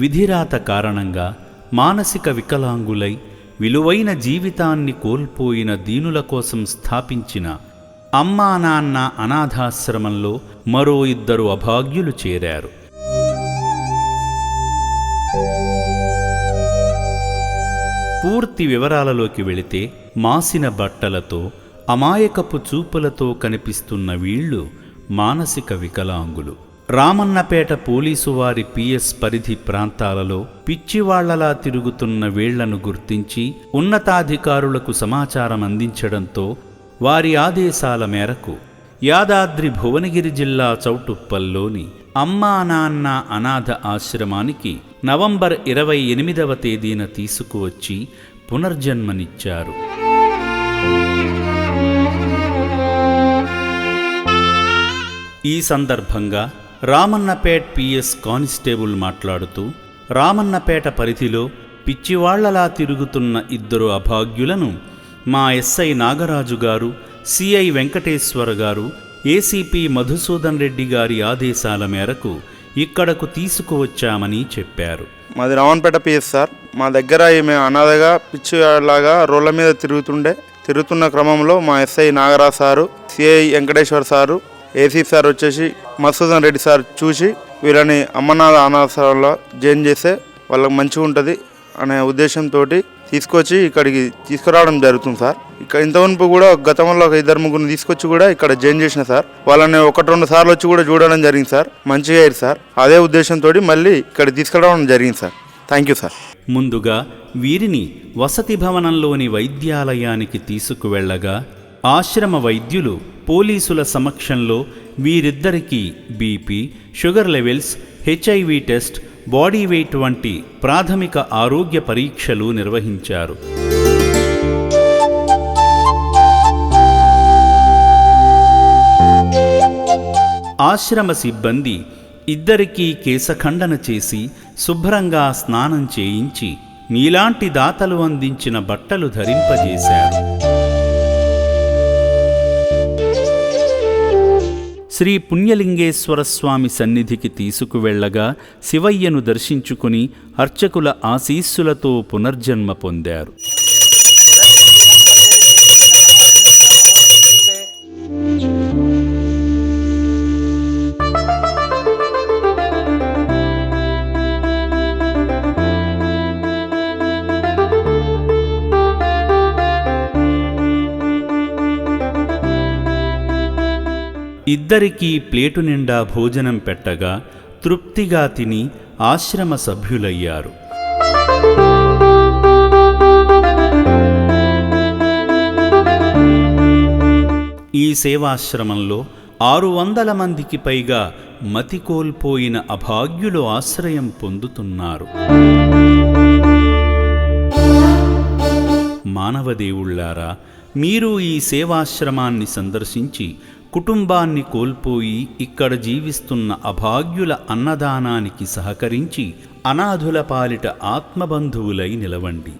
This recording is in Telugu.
విధిరాత కారణంగా మానసిక వికలాంగులై విలువైన జీవితాన్ని కోల్పోయిన దీనుల కోసం స్థాపించిన అమ్మా నాన్న అనాథాశ్రమంలో మరో ఇద్దరు అభాగ్యులు చేరారు. పూర్తి వివరాలలోకి వెళితే మాసిన బట్టలతో అమాయకపు చూపులతో కనిపిస్తున్న వీళ్ళు మానసిక వికలాంగులు. రామన్నపేట పోలీసు వారి పిఎస్ పరిధి ప్రాంతాలలో పిచ్చివాళ్ళలా తిరుగుతున్న వీళ్ళను గుర్తించి ఉన్నతాధికారులకు సమాచారం అందించడంతో వారి ఆదేశాల మేరకు యాదాద్రి భువనగిరి జిల్లా చౌటుప్పల్లోని అమ్మా నాన్న అనాథ ఆశ్రమానికి నవంబర్ ఇరవై ఎనిమిదవ తేదీన తీసుకువచ్చి పునర్జన్మనిచ్చారు. ఈ సందర్భంగా రామన్నపేట్ పిఎస్ కానిస్టేబుల్ మాట్లాడుతూ రామన్నపేట పరిధిలో పిచ్చివాళ్ళలా తిరుగుతున్న ఇద్దరు అభాగ్యులను మా ఎస్ఐ నాగరాజు గారు సిఐ వెంకటేశ్వర గారు ఏసీపీ మధుసూదన్ రెడ్డి గారి ఆదేశాల మేరకు ఇక్కడకు తీసుకువచ్చామని చెప్పారు. మాది రావణపేట పిఎస్ సార్. మా దగ్గర ఈమె అనాథగా పిచ్చిలాగా రోడ్ల మీద తిరుగుతుండే తిరుగుతున్న క్రమంలో మా SI Nagaraj sir CI Venkateshwar sir AC sir వచ్చేసి మసూదన్ రెడ్డి సార్ చూసి వీళ్ళని అమ్మనాథ అనాథాలలో జాయిన్ చేస్తే వాళ్ళకి మంచిగా ఉంటుంది అనే ఉద్దేశంతో తీసుకొచ్చి ఇక్కడికి తీసుకురావడం జరుగుతుంది సార్. ఇక్కడ ఇంతవరకు కూడా గతంలో ఒక ఇద్దరు ముగ్గురు తీసుకొచ్చి కూడా ఇక్కడ జాయిన్ చేసిన సార్. వాళ్ళని ఒకటి రెండు సార్లు వచ్చి కూడా చూడడం జరిగింది సార్. మంచిగా అయ్యారు సార్. అదే ఉద్దేశంతో మళ్ళీ ఇక్కడ తీసుకురావడం జరిగింది సార్. థ్యాంక్ యూ సార్ ముందుగా వీరిని వసతి భవనంలోని వైద్యాలయానికి తీసుకువెళ్ళగా ఆశ్రమ వైద్యులు పోలీసుల సమక్షంలో వీరిద్దరికీ BP sugar levels HIV test body weight వంటి ప్రాథమిక ఆరోగ్య పరీక్షలు నిర్వహించారు. ఆశ్రమ సిబ్బంది ఇద్దరికీ కేశఖండన చేసి శుభ్రంగా స్నానం చేయించి మీలాంటి దాతలు అందించిన బట్టలు ధరింపజేశారు. శ్రీ పుణ్యలింగేశ్వర స్వామి సన్నిధికి తీసుకువెళ్ళగా శివయ్యను దర్శించుకుని అర్చకుల ఆశీస్సులతో పునర్జన్మ పొందారు. ఇద్దరికీ ప్లేటు నిండా భోజనం పెట్టగా తృప్తిగా తిని ఆశ్రమ సభ్యులయ్యారు. ఈ సేవాశ్రమంలో ఆరు వందల మందికి పైగా మతి కోల్పోయిన అభాగ్యులు ఆశ్రయం పొందుతున్నారు. మానవదేవుళ్ళారా మీరు ఈ సేవాశ్రమాన్ని సందర్శించి కుటుంబాన్ని కోల్పోయి ఇక్కడ జీవిస్తున్న అభాగ్యుల అన్నదానానికి సహకరించి అనాథుల పాలిట ఆత్మబంధువులై నిలవండి.